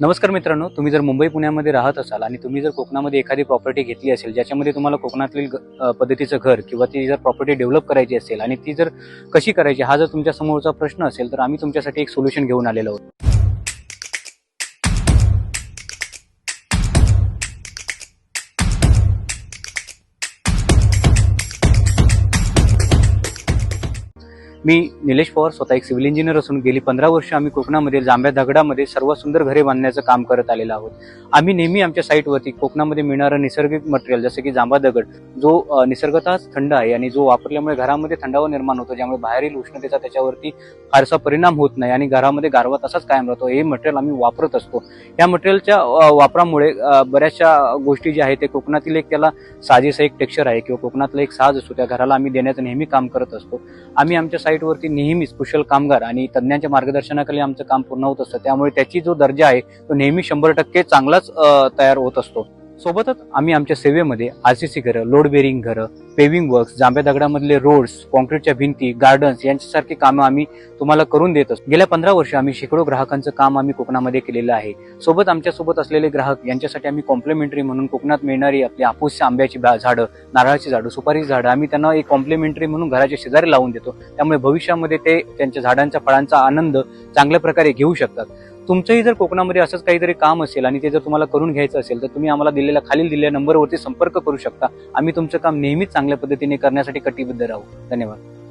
नमस्कार मित्रांनो तुम्ही जर मुंबई पुण्यामध्ये राहत असाल आणि तुम्ही जर कोकणामध्ये एखादी प्रॉपर्टी घेतली असेल ज्याच्यामध्ये तुम्हाला कोकणातील ग- पद्धतीचं घर किंवा ती जर प्रॉपर्टी डेव्हलप करायची असेल आणि ती जर कशी करायची हा जर तुमच्या समोरचा प्रश्न असेल तर आम्ही तुमच्यासाठी एक सोल्युशन घेऊन आलेलो आहोत. मी निलेश पवार स्वतः एक सिव्हिल इंजिनियर असून गेली पंधरा वर्ष आम्ही कोकणामध्ये जांभ्या दगडामध्ये सर्वात सुंदर घरे बांधण्याचं काम करत आलेलो आहोत. आम्ही नेहमी आमच्या साईटवरती कोकणामध्ये मिळणारं नैसर्गिक मटेरियल जसं की जांभा दगड जो निसर्गतःच थंड आहे आणि जो वापरल्यामुळे घरामध्ये थंडावा निर्माण होतो ज्यामुळे बाहेरील उष्णतेचा त्याच्यावरती फारसा परिणाम होत नाही आणि घरामध्ये गारवा तसाच कायम राहतो. हे मटेरियल आम्ही वापरत असतो. या मटेरियलच्या वापरामुळे बऱ्याचशा गोष्टी ज्या आहेत ते कोकणातील एक त्याला साजेसं एक टेक्स्चर आहे किंवा कोकणातला एक साज असतो. त्या घराला आम्ही देण्याचं नेहमी काम करत असतो. आम्ही आमच्या साईटवरती नेहमीच कुशल कामगार आणि तज्ज्ञांच्या मार्गदर्शनाखाली आमचं काम पूर्ण होत असतं. त्यामुळे त्याची जो दर्जा आहे तो नेहमी शंभर टक्के चांगलाच तयार होत असतो. सोबतच आम्ही आमच्या सेवेमध्ये आरसीसी घरं लोड बेरिंग घरं पेविंग वर्क्स जांभ्या दगडामधले रोड्स कॉन्क्रीटच्या भिंती गार्डन्स यांच्यासारखी कामं आम्ही तुम्हाला करून देत असतो. गेल्या पंधरा वर्ष आम्ही शेकडो ग्राहकांचं काम आम्ही कोकणामध्ये केलेलं आहे. सोबत आमच्यासोबत असलेले ग्राहक यांच्यासाठी आम्ही कॉम्प्लिमेंटरी म्हणून कोकणात मिळणारी आपली आपूस आंब्याची झाडं नारळाची झाडं सुपारी झाडं आम्ही त्यांना एक कॉम्प्लिमेंटरी म्हणून घराच्या शेजारी लावून देतो. त्यामुळे भविष्यामध्ये ते त्यांच्या झाडांच्या फळांचा आनंद चांगल्या प्रकारे घेऊ शकतात. तुमचंही जर कोकणामध्ये असंच काहीतरी काम असेल आणि ते जर तुम्हाला करून घ्यायचं असेल तर तुम्ही आम्हाला दिलेल्या खालील दिलेल्या नंबरवरती संपर्क करू शकता. आम्ही तुमचं काम नेहमीच चांगल्या पद्धतीने करण्यासाठी कटिबद्ध राहू. धन्यवाद.